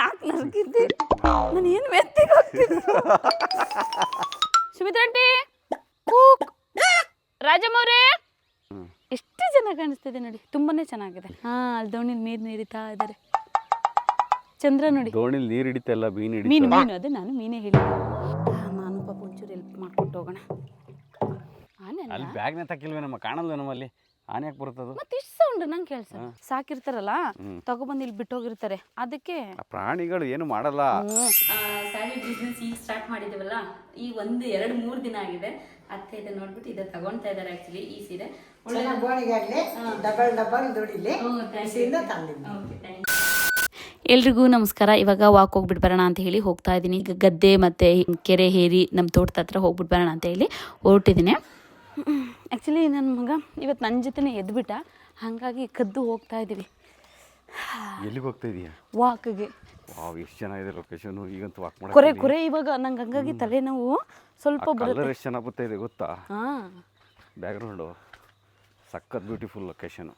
ಯಾಕೆ ನರಕಿದ್ದೆ ನಾನು ಏನು ಮೆತ್ತಿಗೆ ಹೋಗ್ತಿದ್ದೆ ಸುಮಿತ್ರಂಟಿ ಕೂಕ್ ರಾಜಮ್ಮವ್ರೆ. ಎಷ್ಟು ಚೆನ್ನಾಗಿ ಕಾಣಿಸ್ತಿದೆ ನೋಡಿ ತುಂಬಾನೇ ಚೆನ್ನಾಗಿದೆ. ಹಾ ಅಲ್ಲಿ ದೋಣಿಲಿ ನೀರು ನೀರಿತಾ ಇದ್ದಾರೆ ಚಂದ್ರ ನೋಡಿ. ದೋಣಿಲಿ ನೀರು ಹಿಡಿತಲ್ಲ ಮೀನು ಮೀನು ಹಿಡಿತ ಮೀನು ಅದೇ ನಾನು ಮೀನೇ ಹೇಳಿ ನಾನು ಪಾಪ ಒಂಚೂರು ಹೆಲ್ಪ್ ಮಾಡ್ಕೊಂಡು ಹೋಗೋಣ. ಆನೆ ಅಲ್ಲ ಅಲ್ಲಿ ಬ್ಯಾಗ್ನ ತಕ್ಕಿಲ್ವೇ ನಮ್ಮ ಕಾಣಲ್ವ ನಮ್ಮಲ್ಲಿ ಆನೆ ಯಾಕೆ ಬರ್ತದು ಮತ್ತೆ ಇಷ್ಟು ಸೌಂಡ್ ನಂಗೆ ಕೇಳ್ಸ ಸಾಕಿರ್ತಾರಲ್ಲ. ತಗೊಬಂದು ಇಲ್ಲಿ ಬಿಟ್ಟೋಗಿರ್ತಾರೆ. ಅದಕ್ಕೆ ಪ್ರಾಣಿಗಳು ಏನು ಮಾಡಲ್ಲ. ಸ್ಯಾಲಿಡ್ ಬಿಸ್ನೆಸ್ ಈಗ ಸ್ಟಾರ್ಟ್ ಮಾಡಿದ್ದೀವಲ್ಲ? ಈ ಒಂದು ಎರಡು ಮೂರು ದಿನ ಆಗಿದೆ. ಅತ್ತೆ ಇದೆ ನೋಡ್ಬಿಟ್ಟು ಇದೆ ತಗೊಳ್ತಾ ಇದ್ದಾರೆ ಆಕ್ಚುಲಿ ಈ ಸೀರೆ. ಒಳ್ಳೆ ಡಬಲ್ ಡಬಲ್ ದುಡಿಲಿ. ಬಿಸಿಯಿಂದ ತಂದಿದ್ದು ಎಲ್ರಿಗೂ ನಮಸ್ಕಾರ. ಇವಾಗ ವಾಕ್ ಹೋಗ್ಬಿಟ್ಟು ಬರೋಣ ಅಂತ ಹೇಳಿ ಹೋಗ್ತಾ ಇದ್ದೀನಿ ಈಗ ಗದ್ದೆ ಮತ್ತು ಕೆರೆ ಹೇರಿ ನಮ್ಮ ತೋಟದ ಹತ್ರ ಹೋಗ್ಬಿಟ್ಟು ಬರೋಣ ಅಂತ ಹೇಳಿ ಹೊರಟಿದ್ದೀನಿ. ಆ್ಯಕ್ಚುಲಿ ನನ್ನ ಮಗ ಇವತ್ತು ನನ್ನ ಜೊತೆನೇ ಎದ್ಬಿಟ್ಟ. ಹಾಗಾಗಿ ಕದ್ದು ಹೋಗ್ತಾ ಇದ್ದೀವಿ ಎಲ್ಲಿಗೆ ಹೋಗ್ತಾ ಇದೀಯಾ? ವಾಕ್ಗೆ ವಾವ್ ಎಷ್ಟು ಚೆನ್ನಾಗಿದೆ ಲೊಕೇಶನ್ ಈಗಂತೂ ವಾಕ್ ಕೊರೆ ಮಾಡಕ್ಕೆ ಕೊರೆ ಇವಾಗ ನಂಗೆ ಹಂಗಾಗಿ ತಲೆನೋವು ಸ್ವಲ್ಪ ಬರುತ್ತೆ. ಎಷ್ಟು ಚೆನ್ನಾಗಿ ಬರ್ತಾ ಇದೆ ಗೊತ್ತಾ? ಹಾಂ. ಬ್ಯಾಕ್ಗ್ರೌಂಡು ಸಖತ್ ಬ್ಯೂಟಿಫುಲ್ ಲೊಕೇಶನ್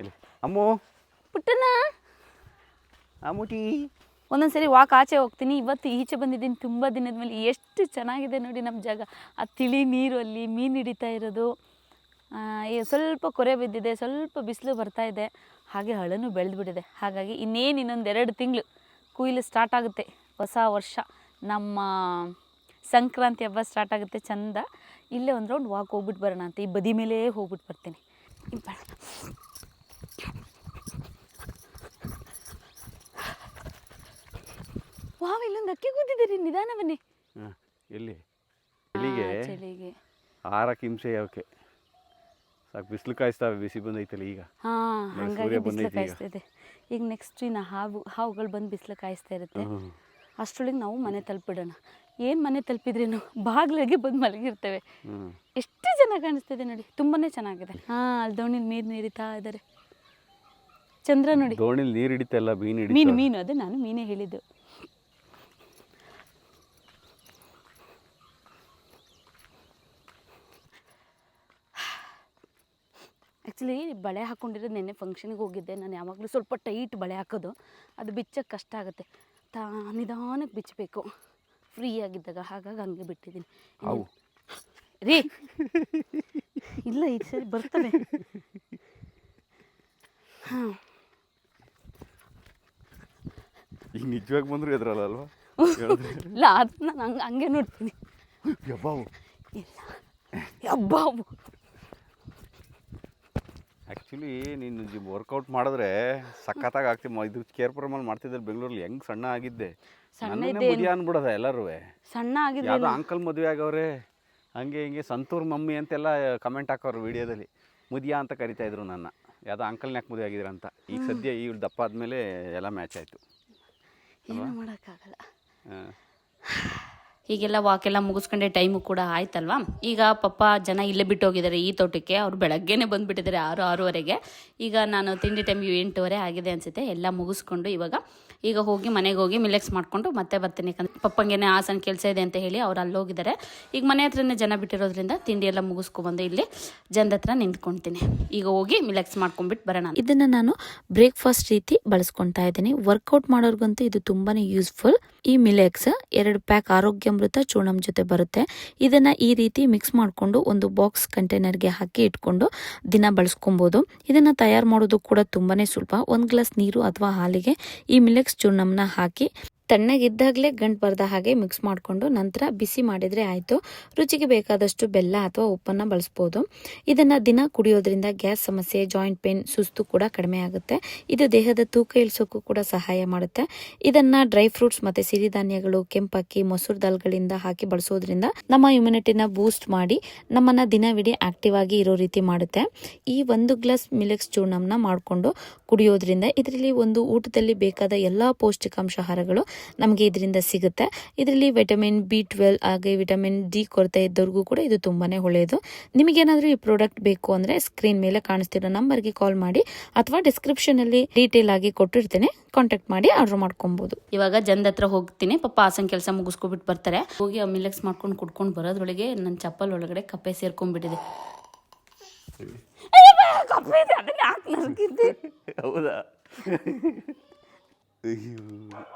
ಇಲ್ಲಿ ಅಮ್ಮು? ಪುಟ್ಟನ ಅಮ್ಮುಟಿ. ಒಂದೊಂದ್ಸರಿ ವಾಕ್ ಆಚೆ ಹೋಗ್ತೀನಿ. ಇವತ್ತು ಈಚೆ ಬಂದಿದ್ದೀನಿ. ತುಂಬ ದಿನದ ಮೇಲೆ ಎಷ್ಟು ಚೆನ್ನಾಗಿದೆ ನೋಡಿ ನಮ್ಮ ಜಾಗ. ಆ ತಿಳಿ ನೀರು ಅಲ್ಲಿ, ಮೀನು ಹಿಡಿತಾ ಇರೋದು. ಸ್ವಲ್ಪ ಕೊರೆ ಬಿದ್ದಿದೆ, ಸ್ವಲ್ಪ ಬಿಸಿಲು ಬರ್ತಾ ಇದೆ. ಹಾಗೆ ಹಳನು ಬೆಳೆದು ಬಿಟ್ಟಿದೆ. ಹಾಗಾಗಿ ಇನ್ನೇನು ಇನ್ನೊಂದು ಎರಡು ತಿಂಗಳು ಕುಯ್ಲು ಸ್ಟಾರ್ಟ್ ಆಗುತ್ತೆ. ಹೊಸ ವರ್ಷ. ನಮ್ಮ ಸಂಕ್ರಾಂತಿ ಹಬ್ಬ ಸ್ಟಾರ್ಟ್ ಆಗುತ್ತೆ ಚಂದ. ಇಲ್ಲೇ ಒಂದು ರೌಂಡ್ ವಾಕ್ ಹೋಗ್ಬಿಟ್ಟು ಬರೋಣ ಅಂತ. ಈ ಬದಿ ಮೇಲೆ ಹೋಗ್ಬಿಟ್ಟು ಬರ್ತೀನಿ ಇಲ್ಲಿ ಬರೋಣ. ವಾವ್ ಇಲ್ಲೊಂದು ಅಕ್ಕಿ ಕೂತಿದ್ದೀರಿ ನಿಧಾನ ಬನ್ನಿ ಹಾಂ ಎಲ್ಲಿ? ಚಳಿಗೆ ಆ, ಚಳಿಗೆ. ಆರಕ್ಕೆ ಹಿಂಸೆ ಯಾವಕ್ಕೆ? ಸಾಕು ಬಿಸಿಲು ಕಾಯಿಸ್ತಾವೆ ಬಿಸಿ ಬಂದೈತಲ್ಲ ಈಗ. ಹಾ ಸೂರ್ಯ ಹಂಗಾಗಿ ಬಿಸಿಲು ಬಂದೈತೆ ಈಗ. ಕಾಯಿಸ್ತಾ ಇದೆ. ಈಗ ನೆಕ್ಸ್ಟ್ ಇನ್ನ ಹಾವು ಹಾವುಗಳು ಬಂದು ಬಿಸಿಲು ಕಾಯಿಸ್ತಾ ಇರುತ್ತೆ. ಹ್ಮ್. ಅಷ್ಟರೊಳಗೆ ನಾವು ಮನೆ ತಲುಪಿಡೋಣ. ಏನು ಮನೆ ತಲುಪಿದ್ರೇನು? ಬಾಗಿಲಿಗೆ ಬಂದು ಮಲಗಿರ್ತೇವೆ. ಹ್ಞೂ ಎಷ್ಟು ಚೆನ್ನಾಗಿ ಕಾಣಿಸ್ತಿದೆ ನೋಡಿ ತುಂಬಾನೇ ಚೆನ್ನಾಗಿದೆ. ಹಾ ಅಲ್ಲಿ ದೋಣಿಲಿ ನೀರು ನೀರಿತಾ ಇದ್ದಾರೆ. ಚಂದ್ರ ನೋಡಿ. ದೋಣಿಲಿ ನೀರು ಹಿಡಿತಲ್ಲ ಮೀನು ಹಿಡಿತ ಮೀನು ಮೀನು ಅದೇ ನಾನು ಮೀನೇ ಹೇಳಿದ್ದು. ಆ್ಯಕ್ಚುಲಿ ಬಳೆ ಹಾಕ್ಕೊಂಡಿರೋದು ನೆನ್ನೆ ಫಂಕ್ಷನ್ಗೆ ಹೋಗಿದ್ದೆ. ನಾನು ಯಾವಾಗಲೂ ಸ್ವಲ್ಪ ಟೈಟ್ ಬಳೆ ಹಾಕೋದು. ಅದು ಬಿಚ್ಚಕ್ಕೆ ಕಷ್ಟ ಆಗುತ್ತೆ. ತಾ ನಿಧಾನಕ್ಕೆ ಬಿಚ್ಚಬೇಕು ಫ್ರೀ ಆಗಿದ್ದಾಗ ಹಾಗಾಗಿ ಹಂಗೆ ಬಿಟ್ಟಿದ್ದೀನಿ. ರೀ! ಇಲ್ಲ ಈ ಸರಿ ಬರ್ತವೆ. ಹಾಂ. ಈಗ ನಿಜವಾಗಿ ಬಂದ್ರು ಎದ್ರಲ್ಲ ಅಲ್ವಾ? ಇಲ್ಲ ಅದು ನಾನು ಹಂಗೆ ಹಂಗೆ ನೋಡ್ತೀನಿ. ಯಬ್ಬಾವು ಇಲ್ಲ. ಅಬ್ಬಾವು ಆ್ಯಕ್ಚುಲಿ ನೀನು ಜಿಮ್ ವರ್ಕೌಟ್ ಮಾಡಿದ್ರೆ ಸಖತ್ತಾಗಿ ಆಗ್ತೀವಿ ಇದು ಕೇರ್ ಪ್ರಮಾಣ ಮಾಡ್ತಿದ್ದಲ್ಲಿ ಬೆಂಗಳೂರಲ್ಲಿ ಹೆಂಗೆ ಸಣ್ಣ ಆಗಿದ್ದೆ. ಸಣ್ಣ ಮದುವೆ ಅನ್ಬಿಡೋದ ಎಲ್ಲರೂ ಸಣ್ಣ ಆಗಿದ್ರೆ ಯಾವುದೋ ಅಂಕಲ್ ಮದುವೆ ಆಗವ್ರೆ. ಹಂಗೆ ಹಿಂಗೆ ಸಂತೂರ್ ಮಮ್ಮಿ ಅಂತೆಲ್ಲ ಕಮೆಂಟ್ ಹಾಕೋರು ವಿಡಿಯೋದಲ್ಲಿ ಮುದಿಯಾ ಅಂತ ಕರಿತಾ ಇದ್ರು ನನ್ನ. ಯಾವುದೋ ಅಂಕಲ್ ಯಾಕೆ ಮದುವೆ ಆಗಿದ್ರ ಅಂತ. ಈಗ ಸದ್ಯ ಈ ದಪ್ಪ ಆದಮೇಲೆ ಎಲ್ಲ ಮ್ಯಾಚ್ ಆಯಿತು. ಏನು ಮಾಡೋಕ್ಕಾಗಲ್ಲ. ಹಾಂ ಹೀಗೆಲ್ಲ ವಾಕೆಲ್ಲ ಮುಗಿಸ್ಕೊಂಡೆ ಟೈಮು ಕೂಡ ಆಯ್ತಲ್ವಾ? ಈಗ ಪಪ್ಪ ಜನ ಇಲ್ಲೇ ಬಿಟ್ಟು ಹೋಗಿದ್ದಾರೆ ಈ ತೋಟಕ್ಕೆ. ಅವ್ರು ಬೆಳಗ್ಗೆನೆ ಬಂದುಬಿಟ್ಟಿದ್ದಾರೆ ಆರು, ಆರೂವರೆಗೆ. ಈಗ ನಾನು ತಿಂಡಿ ಟೈಮ್ ಎಂಟುವರೆ ಆಗಿದೆ ಅನಿಸುತ್ತೆ. ಎಲ್ಲ ಮುಗಿಸ್ಕೊಂಡು ಇವಾಗ ಈಗ ಹೋಗಿ ಮನೆಗೆ ಹೋಗಿ ಮಿಲೆಕ್ಸ್ ಮಾಡಿಕೊಂಡು ಮತ್ತೆ ಬರ್ತೀನಿ. ಯಾಕಂದ್ರೆ ಪಪ್ಪಂಗೆನೆ ಆಸನ ಕೆಲಸ ಇದೆ ಅಂತ ಹೇಳಿ ಅವ್ರು ಅಲ್ಲಿ ಹೋಗಿದ್ದಾರೆ. ಈಗ ಮನೆ ಹತ್ರನೇ ಜನ ಬಿಟ್ಟಿರೋದ್ರಿಂದ ತಿಂಡಿ ಎಲ್ಲ ಮುಗಿಸ್ಕೊಬಂದು ಇಲ್ಲಿ ಜನದ ಹತ್ರ ನಿಂತ್ಕೊಳ್ತೀನಿ ಈಗ ಹೋಗಿ ಮಿಲೆಕ್ಸ್ ಮಾಡ್ಕೊಂಡ್ಬಿಟ್ಟು ಬರೋಣ ಇದನ್ನ ನಾನು ಬ್ರೇಕ್ಫಾಸ್ಟ್ ರೀತಿ ಬಳಸ್ಕೊಳ್ತಾ ಇದ್ದೀನಿ. ವರ್ಕೌಟ್ ಮಾಡೋರ್ಗಂತೂ ಇದು ತುಂಬಾನೇ ಯೂಸ್ಫುಲ್ ಈ ಮಿಲೆಕ್ಸ್ ಎರಡು ಪ್ಯಾಕ್ ಆರೋಗ್ಯಾಮೃತ ಚೂರ್ಣಂ ಜೊತೆ ಬರುತ್ತೆ. ಇದನ್ನ ಈ ರೀತಿ ಮಿಕ್ಸ್ ಮಾಡಿಕೊಂಡು ಒಂದು ಬಾಕ್ಸ್ ಕಂಟೈನರ್ಗೆ ಹಾಕಿ ಇಟ್ಕೊಂಡು ದಿನ ಬಳಸ್ಕೊಬಹುದು ಇದನ್ನ ತಯಾರು ಮಾಡೋದು ಕೂಡ ತುಂಬಾನೇ ಸುಲಭ. ಒಂದು ಗ್ಲಾಸ್ ನೀರು ಅಥವಾ ಹಾಲಿಗೆ ಈ ಮಿಲೆಕ್ಸ್ ಚೂರ್ಣಂನ ಹಾಕಿ ತಣ್ಣಗಿದ್ದಾಗಲೇ ಗಂಟು ಬರೆದ ಹಾಗೆ ಮಿಕ್ಸ್ ಮಾಡಿಕೊಂಡು ನಂತರ ಬಿಸಿ ಮಾಡಿದರೆ ಆಯಿತು. ರುಚಿಗೆ ಬೇಕಾದಷ್ಟು ಬೆಲ್ಲ ಅಥವಾ ಉಪ್ಪನ್ನು ಬಳಸ್ಬೋದು. ಇದನ್ನು ದಿನ ಕುಡಿಯೋದ್ರಿಂದ ಗ್ಯಾಸ್ ಸಮಸ್ಯೆ ಜಾಯಿಂಟ್ ಪೇನ್ ಸುಸ್ತು ಕೂಡ ಕಡಿಮೆ ಆಗುತ್ತೆ. ಇದು ದೇಹದ ತೂಕ ಇಳಿಸೋಕ್ಕೂ ಕೂಡ ಸಹಾಯ ಮಾಡುತ್ತೆ. ಇದನ್ನು ಡ್ರೈ ಫ್ರೂಟ್ಸ್ ಮತ್ತು ಸಿರಿಧಾನ್ಯಗಳು, ಕೆಂಪಕ್ಕಿ, ಮೊಸರು ದಾಲ್ಗಳಿಂದ ಹಾಕಿ ಬಳಸೋದ್ರಿಂದ ನಮ್ಮ ಇಮ್ಯುನಿಟಿನ ಬೂಸ್ಟ್ ಮಾಡಿ ನಮ್ಮನ್ನು ದಿನವಿಡೀ ಆಕ್ಟಿವ್ ಆಗಿ ಇರೋ ರೀತಿ ಮಾಡುತ್ತೆ. ಈ ಒಂದು ಗ್ಲಾಸ್ ಮಿಲೆಕ್ಸ್ ಚೂರ್ಣಂನ ಮಾಡಿಕೊಂಡು ಕುಡಿಯೋದ್ರಿಂದ ಇದರಲ್ಲಿ ಒಂದು ಊಟದಲ್ಲಿ ಬೇಕಾದ ಎಲ್ಲ ಪೌಷ್ಟಿಕಾಂಶ ಪೌಷ್ಟಿಕಾಂಶಾಹಾರಗಳು ನಮಗೆ ಇದರಿಂದ ಸಿಗುತ್ತೆ. ಇದರಲ್ಲಿ ವಿಟಮಿನ್ ಬಿ ಟ್ವೆಲ್ ಹಾಗೆ ವಿಟಮಿನ್ ಡಿ ಕೊರತೆ ಇದ್ದವ್ರಿಗೂ ಕೂಡ ಇದು ತುಂಬಾನೇ ಒಳ್ಳೆಯದು ನಿಮಗೇನಾದರೂ ಈ ಪ್ರಾಡಕ್ಟ್ ಬೇಕು ಅಂದರೆ ಸ್ಕ್ರೀನ್ ಮೇಲೆ ಕಾಣಿಸ್ತಿರೋ ನಂಬರ್ಗೆ ಕಾಲ್ ಮಾಡಿ ಅಥವಾ ಡಿಸ್ಕ್ರಿಪ್ಷನಲ್ಲಿ ಡೀಟೇಲ್ ಆಗಿ ಕೊಟ್ಟಿರ್ತೇನೆ. ಕಾಂಟ್ಯಾಕ್ಟ್ ಮಾಡಿ ಆರ್ಡರ್ ಮಾಡ್ಕೊಬೋದು. ಇವಾಗ ಜನದ ಹತ್ರ ಹೋಗ್ತೀನಿ. ಪಾಪ ಆಸನ್ ಕೆಲಸ ಮುಗಿಸ್ಕೊಬಿಟ್ಟು ಬರ್ತಾರೆ. ಹೋಗಿ ಆ ಮಿಲೆಕ್ಸ್ ಮಾಡ್ಕೊಂಡು ಕುಡ್ಕೊಂಡು ಬರೋದ್ರೊಳಗೆ ನನ್ನ ಚಪ್ಪಲ್ ಒಳಗಡೆ ಕಪ್ಪೆ ಸೇರ್ಕೊಂಡ್ಬಿಟ್ಟಿದೆ. ಕಪ್ಪೆ ಹೌದಾ?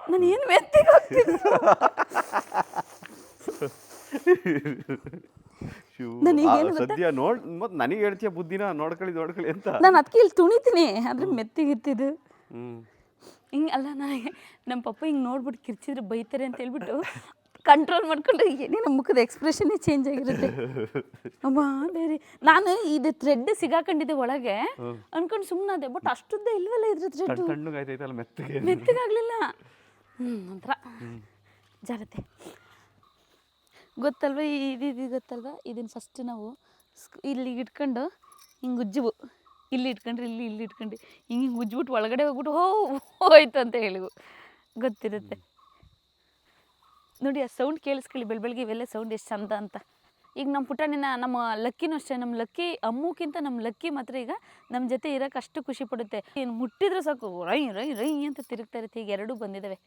ನಾನು ಏನು ಮೆತ್ತಿಗೆ ಹೋಗ್ತಿದ್ದೆ ಶೂ. ನನಗೆ ಏನು ಗೊತ್ತಾ? ಸದ್ಯ ನೋಡ್ ಮತ್ತೆ ನನಗೆ ಹೇಳ್ತೀಯ ಬುದ್ಧಿನ ನೋಡ್ಕೊಳ್ಳಿ ನೋಡ್ಕೊಳ್ಳಿ ಅಂತ ನಾನು ಅದಕ್ಕೆ ಇಲ್ಲಿ ತುಣಿತೀನಿ ಆದ್ರೆ ಮೆತ್ತಿಗಿತ್ತಿದ್ದು ಹ್ಮ್ ಹಿಂಗೆ ಅಲ್ಲ ನನಗೆ ನಮ್ಮ ಪಪ್ಪ ಹಿಂಗೆ ನೋಡ್ಬಿಟ್ಟು ಕಿರ್ಚಿದ್ರೆ ಬೈತಾರೆ ಅಂತ ಹೇಳ್ಬಿಟ್ಟು ಕಂಟ್ರೋಲ್ ಮಾಡ್ಕೊಂಡ್ರೆ ಏನೇನು ನಮ್ಮ ಮುಖದ ಎಕ್ಸ್ಪ್ರೆಷನ್ನೇ ಚೇಂಜ್ ಆಗಿರುತ್ತೆ. ಅಮ್ಮ ಬೇರೆ. ನಾನು ಇದು ಥ್ರೆಡ್ ಸಿಗಾಕೊಂಡಿದ್ದೆ ಒಳಗೆ. ಅನ್ಕೊಂಡು ಸುಮ್ಮನಾದೆ ಬಟ್ ಅಷ್ಟುದ್ದ ಇಲ್ವಲ್ಲ ಇದ್ರ ಥ್ರೆಡ್ ತಣ್ಣಗಾಯ್ತೈತಲ್ಲ ಮೆತ್ತಗೆ. ಮೆತ್ತಗಾಗಲಿಲ್ಲ. ಹ್ಞೂ ಒಂಥರ. ಜಾರತೆ ಗೊತ್ತಲ್ವ ಇದು ಇದು ಗೊತ್ತಲ್ವ? ಇದನ್ನು ಫಸ್ಟ್ ನಾವು ಇಲ್ಲಿ ಇಟ್ಕೊಂಡು ಹಿಂಗೆ ಉಜ್ಜುವು. ಇಲ್ಲಿ ಇಟ್ಕೊಂಡ್ರೆ ಇಲ್ಲಿ ಇಲ್ಲಿ ಇಟ್ಕೊಂಡು ಹಿಂಗೆ ಹಿಂಗೆ ಉಜ್ಬಿಟ್ಟು ಒಳಗಡೆ ಹೋಗ್ಬಿಟ್ಟು ಹೋ ಹೋಯ್ತು ಅಂತ ಹೇಳಿವು. ಗೊತ್ತಿರುತ್ತೆ. ನೋಡಿ ಆ ಸೌಂಡ್ ಕೇಳಿಸ್ಕೊಳ್ಳಿ ಬೆಳ ಬೆಳಗ್ಗೆ ಇವೆಲ್ಲ ಸೌಂಡ್ ಎಷ್ಟು ಚಂದ ಅಂತ. ಈಗ ನಮ್ಮ ಪುಟಾಣಿನ ನಮ್ಮ ಲಕ್ಕಿನೂ ಅಷ್ಟೇ ನಮ್ಮ ಲಕ್ಕಿ ಅಮ್ಮಕ್ಕಿಂತ ನಮ್ಮ ಲಕ್ಕಿ ಮಾತ್ರ ಈಗ ನಮ್ಮ ಜೊತೆ ಇರೋಕೆ ಅಷ್ಟು ಖುಷಿ ಪಡುತ್ತೆ. ಏನು ಮುಟ್ಟಿದ್ರೆ ಸಾಕು ರೈ ರೈ ರೈ ಅಂತ ತಿರುಗ್ತಾ ಇರುತ್ತೆ. ಈಗ ಎರಡೂ ಬಂದಿದ್ದಾವೆ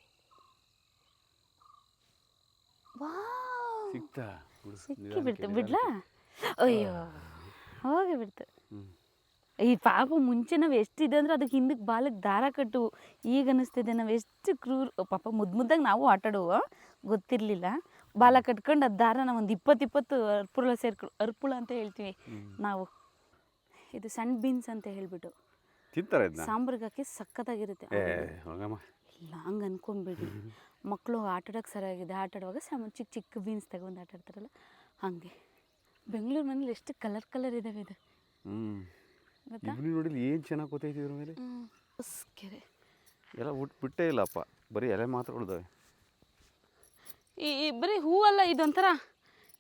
ಸಿಕ್ಕಿ ಬಿಡ್ತು ಬಿಡ್ಲಾ? ಅಯ್ಯೋ ಹೋಗಿ ಬಿಡ್ತು. ಈ ಪಾಪ ಮುಂಚೆ ನಾವು ಎಷ್ಟಿದೆ ಅಂದ್ರೆ ಅದಕ್ಕೆ ಹಿಂದಕ್ಕೆ ಬಾಲಕ್ಕೆ ದಾರ ಕಟ್ಟು. ಈಗ ಅನಿಸ್ತಿದೆ ನಾವು ಎಷ್ಟು ಕ್ರೂರ್ ಪಾಪ ಮುದ್ದು ಮುದ್ದಾಗ ನಾವು ಆಟಾಡುವ? ಗೊತ್ತಿರಲಿಲ್ಲ. ಬಾಲ ಕಟ್ಕೊಂಡು ಅದು ದಾರನ ಒಂದು ಇಪ್ಪತ್ತು ಇಪ್ಪತ್ತು ಅರ್ಪುಳ ಸೇರ್ಕೊಂಡು ಅರ್ಪುಳ ಅಂತ ಹೇಳ್ತೀವಿ. ನಾವು ಇದು ಸಣ್ಣ ಬೀನ್ಸ್ ಅಂತ ಹೇಳಿಬಿಟ್ಟು. ತಿಂತಾರೆ ಇದನ್ನ ಸಾಂಬಾರ್ಗೆ ಹಾಕಿ ಸಖತ್ತಾಗಿರುತ್ತೆ ಹಂಗೆ ಅನ್ಕೊಂಬೇಡಿ ಮಕ್ಕಳು ಆಟಾಡೋಕೆ ಸರಿಯಾಗಿದೆ ಆಟಾಡುವಾಗ ಸಮ ಚಿಕ್ಕ ಚಿಕ್ಕ ಬೀನ್ಸ್ ತಗೊಂಡು ಆಟಾಡ್ತಾರಲ್ಲ ಹಾಗೆ. ಬೆಂಗಳೂರು ಮನೇಲಿ ಎಷ್ಟು ಕಲರ್ ಕಲರ್ ಇದಾವೆ ಇದು. ಹ್ಮ್. ಗೊತ್ತಾ? ಇಬ್ರು ನೋಡಿಲಿ ಏನು ಚೆನ್ನಾಗಿ ಇದ್ರ ಮೇಲೆ? ಕೆರೆ ಎಲ್ಲ ಊಟ ಬಿಟ್ಟೇ ಇಲ್ಲಪ್ಪ. ಬರೀ ಎಲೆ ಮಾತ್ರ ಉಳ್ದವೆ. ಈ ಬರೀ ಹೂ ಅಲ್ಲ ಇದೊಂಥರ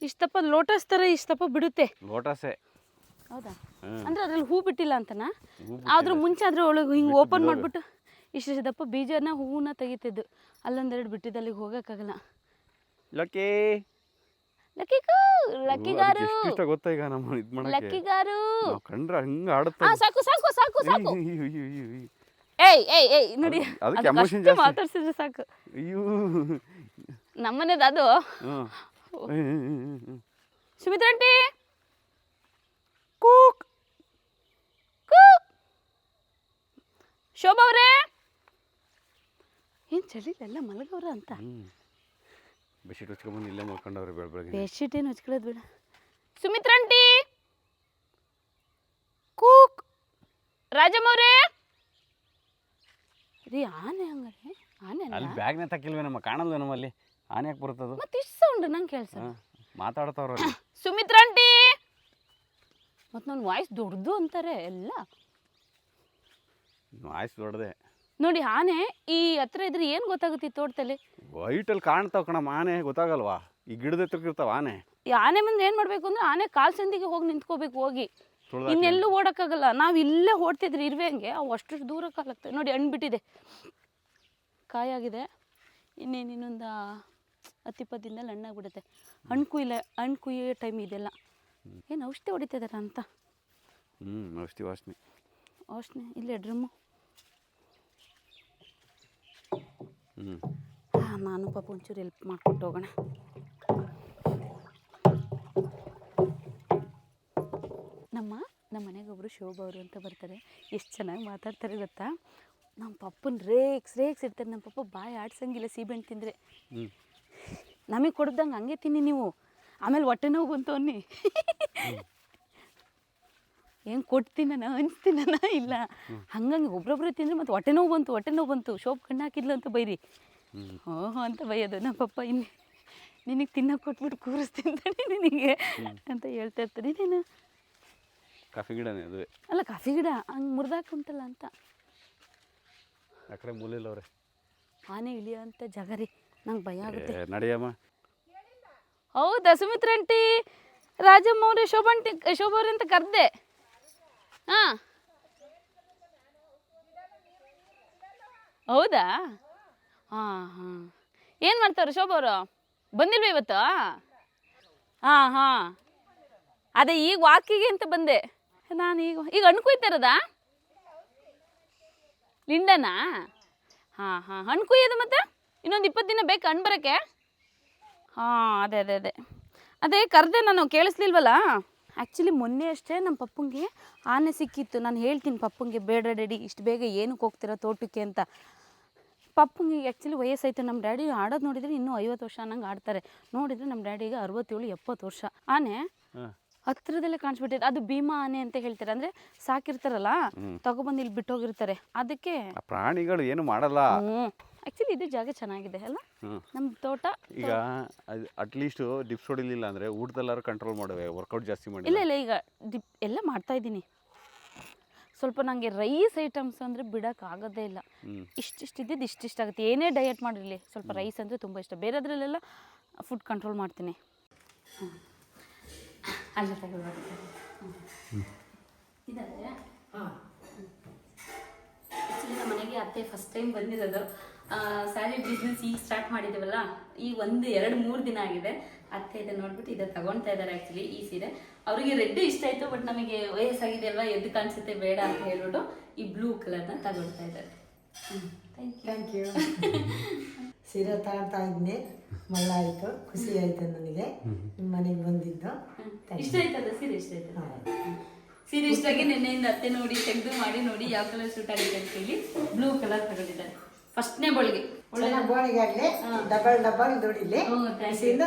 ಇಷ್ಟಪ್ಪ ಲೋಟಸ್ ಥರ ಇಷ್ಟಪ್ಪ ಬಿಡುತ್ತೆ. ಲೋಟಸೇ. ಹೌದಾ. ಅಂದ್ರೆ ಅದ್ರಲ್ಲಿ ಹೂ ಬಿಟ್ಟಿಲ್ಲ ಅಂತನಾ? ಆದ್ರೂ ಮುಂಚೆ ಆದ್ರೆ ಒಳಗೆ ಹಿಂಗೆ ಓಪನ್ ಮಾಡ್ಬಿಟ್ಟು ಇಷ್ಟು ದಪ್ಪ ಬೀಜನ ಹೂವನ್ನ ತೆಗಿತಿದ್ದು. ಅಲ್ಲೊಂದೆರಡು ಬಿಟ್ಟಿದ್ದು ಅಲ್ಲಿಗೆ ಹೋಗೋಕ್ಕಾಗಲ್ಲ. ಲಕ್ಕಿ. ಲಕ್ಕಿಗೂ ಲಕ್ಕಿಗಾರು ಇಷ್ಟ ಗೊತ್ತಾ ಈಗ ನಮ್ಮ ಇದು ಮಾಡಕ್ಕೆ? ಲಕ್ಕಿಗಾರು ಕಂಡ್ರೆ ಹಂಗೆ ಆಡುತ್ತೆ. ಸಾಕು ಸಾಕು ಸಾಕು ಸಾಕು. ಏಯ್ ಏಯ್ ಏಯ್ ನೋಡಿ. ಅದು- ಅದಕ್ಕೆ ಅದಕ್ಕೆ ಜಾಸ್ತಿ. ಮಾತಾಡ್ಸಿದ್ರೆ ಸಾಕು. ಅಯ್ಯೋ. ನಮ್ಮನೇದು ಅದು. ಸುಮಿತ್ರಾ ಆಂಟಿ! ಕೂಕ್. ಕೂಕ್. ಶೋಭಾ ಅವರೇ! ಏನು ಚಳಿ ಎಲ್ಲ ಮಲಗವ್ರ ಅಂತ? ಬೆಡ್ಶೀಟ್ ಹಚ್ಕೊಂಡ್ಬಂದು ಇಲ್ಲೇ ಮಲ್ಕೊಂಡವ್ರೆ ಬೆಳ ಬೆಳಗ್ಗೆ. ಬೆಡ್ಶೀಟ್ ಏನು ಹಚ್ಕೊಳ್ಳೋದು ಬೇಡ. ಸುಮಿತ್ರಾ ಆಂಟಿ! ಕೂಕ್. ರಾಜಮ್ಮ ಅವರೇ! ರೀ ಆನೆ ಹಂಗಾರೆ ಆನೆ ಅಲ್ಲಿ ಬ್ಯಾಗ್ನೇ ತಕ್ಕಿಲ್ವೇನಮ್ಮ? ಕಾಣಲ್ವೇನಮ್ಮ ಅಲ್ಲಿ? ಆನೆ ಯಾಕೆ ಬರ್ತದು ಮತ್ತೆ ಇಷ್ಟು ಸೌಂಡ್ ನಂಗೆ ಕೇಳಿಸ ಮಾತಾಡ್ತಾವ್ರ ಸುಮಿತ್ರ ಆಂಟಿ! ಮತ್ತು ನನ್ನ ವಾಯ್ಸ್ ದೊಡ್ಡದು ಅಂತಾರೆ ಎಲ್ಲ. ವಾಯ್ಸ್ ದೊಡ್ಡದೆ. ನೋಡಿ ಆನೆ ಈ ಹತ್ರ ಇದ್ರೆ ಏನು ಗೊತ್ತಾಗುತ್ತೆ ಈ ತೋಟದಲ್ಲಿ? ವೈಟಲ್ಲಿ ಕಾಣ್ತಾವ ಕಣಮ್ಮ ಆನೆ ಗೊತ್ತಾಗಲ್ವಾ? ಈ ಗಿಡದ ಎತ್ತರಕ್ಕಿರ್ತಾವ ಆನೆ ಈ ಆನೆ ಮುಂದೆ ಏನು ಮಾಡಬೇಕು ಅಂದ್ರೆ ಆನೆ ಕಾಲ್ ಸಂದಿಗೆ ಹೋಗಿ ನಿಂತ್ಕೋಬೇಕು ಹೋಗಿ. ತುಳ್ದಾಕಿ. ಇನ್ನೆಲ್ಲೂ ಓಡೋಕ್ಕಾಗಲ್ಲ. ನಾವು ಇಲ್ಲೇ ಓಡ್ತಿದ್ರೆ ಇರುವೆಂಗೆ ಅವು ಅಷ್ಟು ದೂರ ಕಾಲಾಗ್ತವೆ ನೋಡಿ ಹಣ್ಣು ಬಿಟ್ಟಿದೆ. ಕಾಯಾಗಿದೆ. ಇನ್ನೇನು ಇನ್ನೊಂದು? ಹತ್ತಿಪ್ಪತ್ತು ದಿನದಲ್ಲಿ ಹಣ್ಣಾಗ್ಬಿಡುತ್ತೆ. ಹಣ್ಣು ಕುಯ್ಲ ಹಣ್ಣು ಕುಯ್ಯೋ ಟೈಮ್ ಇದೆಲ್ಲ. ಏನು ಔಷಧಿ ಹೊಡಿತಿದಾರ ಅಂತ? ಹ್ಞೂ ಔಷಧಿ ವಾಸನೆ. ವಾಸನೆ ಇಲ್ಲೇ ಡ್ರಮ್ಮು ಹ್ಞೂ ಹಾಂ ನಾನು ಪಾಪ ಒಂಚೂರು ಹೆಲ್ಪ್ ಮಾಡ್ಕೊಟ್ಟು ಹೋಗೋಣ. ನಮ್ಮ ನಮ್ಮ ಮನೆಗೆ ಒಬ್ಬರು ಶೋಭಾ ಅವರು ಅಂತ ಬರ್ತಾರೆ. ಎಷ್ಟು ಚೆನ್ನಾಗಿ ಮಾತಾಡ್ತಾರೆ ಗೊತ್ತಾ? ನಮ್ಮ ಪಪ್ಪನ ರೇಕ್ಸ್ ರೇಕ್ಸ್ ಇರ್ತಾರೆ ನಮ್ಮ ಪಪ್ಪ ಬಾಯಿ ಆಡ್ಸಂಗಿಲ್ಲ ಸೀಬೆಣ್ಣು ತಿಂದರೆ. ಹ್ಞೂ ನಮಗೆ ಕೊಡ್ದಂಗೆ ಹಂಗೆ ತಿನ್ನಿ ನೀವು. ಆಮೇಲೆ ಹೊಟ್ಟೆ ನೋವು ಬಂತು ಅನ್ನಿ. ಏನು ಕೊಡ್ತೀನ ನಾನು ಅನಿಸ್ತೀನಿ ಇಲ್ಲ. ಹಂಗಂಗೆ ಒಬ್ರೊಬ್ರು ತಿಂದರೆ ಮತ್ತೆ ಹೊಟ್ಟೆ ನೋವು ಬಂತು ಹೊಟ್ಟೆ ನೋವು ಬಂತು. ಶೋಪ್ ಕಣ್ಣು ಹಾಕಿದ್ಲು ಅಂತ ಬೈರಿ. ಓಹೋ ಅಂತ ಬೈಯೋದು ನಮ್ಮ ಪಪ್ಪ ಇನ್ನು ನಿನಗೆ ತಿನ್ನಕ್ಕೆ ಕೊಟ್ಬಿಟ್ಟು ಕೂರಿಸ್ತೀನಿ ನಿನಗೆ ಅಂತ ಹೇಳ್ತಾ ಇರ್ತಾರೆ. ನೀನು ಕಾಫಿ ಗಿಡನೇ ಅದು ಅಲ್ಲ ಕಾಫಿ ಗಿಡ. ಹಂಗೆ ಮುರಿದಾಕುಂಟಲ್ಲ ಅಂತ. ಆ ಕಡೆ ಆನೆ ಇಳಿಯೋ ಅಂತ ಜಾಗ ರೀ. ನಂಗೆ ಭಯ ಆಗುತ್ತೆ. ನಡೆಯಮ್ಮ. ಹೌದಾ ಸುಮಿತ್ರ ಆಂಟಿ? ರಾಜಮ್ಮ ಅವರೇ ಶೋಭಂಟಿ ಶೋಭಾ ಅವ್ರೆ ಅಂತ ಕರೆದೆ. ಹಾಂ. ಹೌದಾ? ಹಾಂ ಹಾಂ. ಏನು ಮಾಡ್ತಾರೆ ಶೋಭಾ ಅವರು? ಬಂದಿಲ್ವ ಇವತ್ತು? ಹಾಂ ಹಾಂ. ಅದೇ ಈಗ ವಾಕಿಗೆ ಅಂತ ಬಂದೆ. ನಾನು ಈಗ ಈಗ ಹಣ್ಣು ಕುಯ್ತಾರದ ಲಿಂಡನಾ? ಹಾಂ ಹಾಂ. ಹಣ್ಣು ಕುಯ್ಯೋದು ಮತ್ತೆ? ಇನ್ನೊಂದು ಇಪ್ಪತ್ತು ದಿನ ಬೇಕು ಹಣ್ಣು ಬರೋಕ್ಕೆ? ಹಾಂ ಅದೇ ಅದೇ ಅದೇ. ಅದೇ ಕರೆದೆ ನಾನು ಕೇಳಿಸ್ಲಿಲ್ವಲ್ಲ? ಆ್ಯಕ್ಚುಲಿ ಮೊನ್ನೆ ಅಷ್ಟೇ ನಮ್ಮ ಪಪ್ಪಂಗೆ ಆನೆ ಸಿಕ್ಕಿತ್ತು. ನಾನು ಹೇಳ್ತೀನಿ ಪಪ್ಪಂಗೆ ಬೇಡ ಡ್ಯಾಡಿ ಇಷ್ಟು ಬೇಗ ಏನಕ್ಕೆ ಹೋಗ್ತಿರೋ ತೋಟಕ್ಕೆ ಅಂತ. ಪಪ್ಪಂಗೆ ಆ್ಯಕ್ಚುಲಿ ವಯಸ್ಸಾಯ್ತು. ನಮ್ಮ ಡ್ಯಾಡಿ ಆಡೋದು ನೋಡಿದರೆ ಇನ್ನೂ ಐವತ್ತು ವರ್ಷ ಅನ್ನಂಗೆ ಆಡ್ತಾರೆ. ನೋಡಿದರೆ ನಮ್ಮ ಡ್ಯಾಡಿಗೆ ಅರವತ್ತೇಳು ಎಪ್ಪತ್ತು ವರ್ಷ. ಆನೆ ಹತ್ತಿರದಲ್ಲೇ ಹತ್ರದಲ್ಲೇ ಕಾಣಿಸ್ಬಿಟ್ಟಿದೆ. ಅದು ಭೀಮಾ ಆನೆ ಅಂತ ಹೇಳ್ತಾರೆ? ಅಂದರೆ ಸಾಕಿರ್ತಾರಲ್ಲ ತಗೊಬಂದು ಇಲ್ಲಿ ಬಿಟ್ಟೋಗಿರ್ತಾರೆ. ಅದಕ್ಕೆ ಪ್ರಾಣಿಗಳು ಏನು ಮಾಡಲ್ಲ. ಆ್ಯಕ್ಚುಲಿ ಇದು ಜಾಗ ಚೆನ್ನಾಗಿದೆ ಅಲ್ಲ? ನಮ್ಮ ತೋಟ ಈಗ ಅಟ್ಲೀಸ್ಟ್ ಡಿಪ್ಸ್ ಹೊಡಿಲಿಲ್ಲ ಅಂದರೆ ಊಟದಲ್ಲಾರು ಕಂಟ್ರೋಲ್ ಮಾಡುವೆ ವರ್ಕೌಟ್ ಜಾಸ್ತಿ ಮಾಡಿ ಇಲ್ಲ ಇಲ್ಲ ಈಗ ಡಿಪ್ ಎಲ್ಲ ಮಾಡ್ತಾ ಇದ್ದೀನಿ. ಸ್ವಲ್ಪ ನನಗೆ ರೈಸ್ ಐಟಮ್ಸ್ ಅಂದರೆ ಬಿಡೋಕ್ಕಾಗೋದೇ ಇಲ್ಲ. ಇಷ್ಟು ಇಷ್ಟಿಷ್ಟು ಇದ್ದಿದ್ದು ಇಷ್ಟ ಆಗುತ್ತೆ. ಏನೇ ಡಯಟ್ ಮಾಡಿರಲಿ ಸ್ವಲ್ಪ ರೈಸ್ ಅಂದರೆ ತುಂಬ ಇಷ್ಟ. ಬೇರೆದ್ರಲ್ಲೆಲ್ಲ ಫುಡ್ ಕಂಟ್ರೋಲ್ ಮಾಡ್ತೀನಿ. ಮನೆಗೆ ಅತ್ತೆ ಫಸ್ಟ್ ಟೈಮ್ ಬಂದಿರೋದು. ಸ್ಯಾರಿ ಬಿಸ್ನೆಸ್ ಈಗ ಸ್ಟಾರ್ಟ್ ಮಾಡಿದ್ದೀವಲ್ಲ ಈ ಒಂದು ಎರಡು ಮೂರು ದಿನ ಆಗಿದೆ. ಅತ್ತೆ ಇದೆ ನೋಡ್ಬಿಟ್ಟು ಇದೆ ತಗೊಳ್ತಾ ಇದ್ದಾರೆ ಆ್ಯಕ್ಚುಲಿ ಈ ಸೀರೆ. ಅವರಿಗೆ ರೆಡ್ ಇಷ್ಟ ಆಯಿತು ಬಟ್ ನಮಗೆ ವಯಸ್ಸಾಗಿದೆ ಅಲ್ವಾ ಎದ್ದು ಕಾಣಿಸುತ್ತೆ ಬೇಡ ಅಂತ ಹೇಳ್ಬಿಟ್ಟು ಈ ಬ್ಲೂ ಕಲರ್ನ ತಗೊಳ್ತಾ ಇದ್ದಾರೆ. ಥ್ಯಾಂಕ್ ಯು ಥ್ಯಾಂಕ್ ಯು ಸೀರೆ ತಗೊಳ್ತಾ ಇದ್ದೆ ಮಳ್ಳ ಆಯಿತು ಖುಷಿ ಆಯಿತು ನನಗೆ. ನಿಮ್ಮ ಮನೆಗೆ ಬಂದಿದ್ದು. ಇಷ್ಟ ಆಯ್ತಲ್ಲ ಸೀರೆ ಇಷ್ಟ ಆಯ್ತು. ಸೀರೆ ಇಷ್ಟ ಆಗಿ ನಿನ್ನೆಯಿಂದ ಅತ್ತೆ ನೋಡಿ ತೆಗೆದು ಮಾಡಿ ನೋಡಿ ಯಾವ ಕಲರ್ ಸೂಟ್ ಆಗಿದೆ ಅಂತ ಹೇಳಿ ಬ್ಲೂ ಕಲರ್ ತಗೊಂಡಿದ್ದಾರೆ. ಫಸ್ಟ್ನೇ ಬೋಳಿಗೆ. Double double ದುಡಿಲಿ.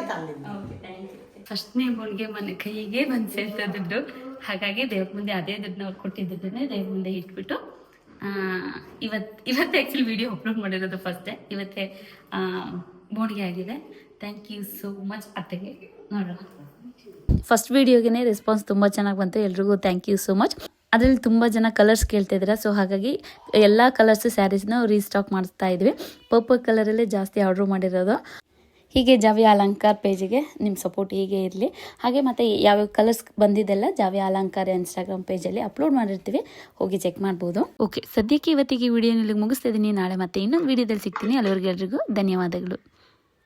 ತಂದಿದ್ದು. ಫಸ್ಟ್ನೇ ಬೋಳಿಗೆ ಮನೆ ಕೈಗೆ ಬಂದು ಸೇರ್ತಾ ದುಡ್ಡು. ಹಾಗಾಗಿ ದೇವ್ರ ಮುಂದೆ ಅದೇ ದುಡ್ಡನ್ನ ಅವ್ರು ಕೊಟ್ಟಿದ್ದನ್ನೇ ದೇವ್ರ ಮುಂದೆ ಇಟ್ಬಿಟ್ಟು ಇವತ್ತು ಇವತ್ತು ಆ್ಯಕ್ಚುಲಿ ವಿಡಿಯೋ ಅಪ್ಲೋಡ್ ಮಾಡಿರೋದು ಫಸ್ಟೇ ಇವತ್ತೇ ಆ, ಬೋಣಿಗೆ ಆಗಿದೆ. ಥ್ಯಾಂಕ್ ಯು ಸೋ ಮಚ್ ಅತ್ತೆಗೆ. ನೋಡೋಣ. ಫಸ್ಟ್ ವಿಡಿಯೋಗೇನೆ ರೆಸ್ಪಾನ್ಸ್ ತುಂಬ ಚೆನ್ನಾಗಿ ಬಂತು. ಎಲ್ರಿಗೂ ಥ್ಯಾಂಕ್ ಯು ಸೋ ಮಚ್ ಅದರಲ್ಲಿ ತುಂಬ ಜನ ಕಲರ್ಸ್ ಕೇಳ್ತಾ ಇದ್ದಾರೆ ಸೊ ಹಾಗಾಗಿ ಎಲ್ಲ ಕಲರ್ಸ್ ಸ್ಯಾರೀಸ್ನ ರೀಸ್ಟಾಕ್ ಮಾಡಿಸ್ತಾ ಇದ್ವಿ. ಪರ್ಪಲ್ ಕಲರಲ್ಲೇ ಜಾಸ್ತಿ ಆರ್ಡ್ರ್ ಮಾಡಿರೋದು. ಹೀಗೆ ಜಾವಿ ಅಲಂಕಾರ ಪೇಜಿಗೆ ನಿಮ್ಮ ಸಪೋರ್ಟ್ ಹೀಗೆ ಇರಲಿ. ಹಾಗೆ ಮತ್ತು ಯಾವ್ಯಾವ ಕಲರ್ಸ್ ಬಂದಿದ್ದೆಲ್ಲ ಜಾವಿ ಅಲಂಕಾರ ಇನ್ಸ್ಟಾಗ್ರಾಮ್ ಪೇಜಲ್ಲಿ ಅಪ್ಲೋಡ್ ಮಾಡಿರ್ತೀವಿ. ಹೋಗಿ ಚೆಕ್ ಮಾಡ್ಬೋದು. ಓಕೆ ಸದ್ಯಕ್ಕೆ ಇವತ್ತಿಗೆ ವಿಡಿಯೋನಲ್ಲಿ ಮುಗಿಸ್ತಾ ಇದ್ದೀನಿ. ನಾಳೆ ಮತ್ತೆ ಇನ್ನೊಂದು ವಿಡಿಯೋದಲ್ಲಿ ಸಿಗ್ತೀನಿ. ಅಲ್ಲಿವರೆಗೆಲ್ರಿಗೂ ಧನ್ಯವಾದಗಳು.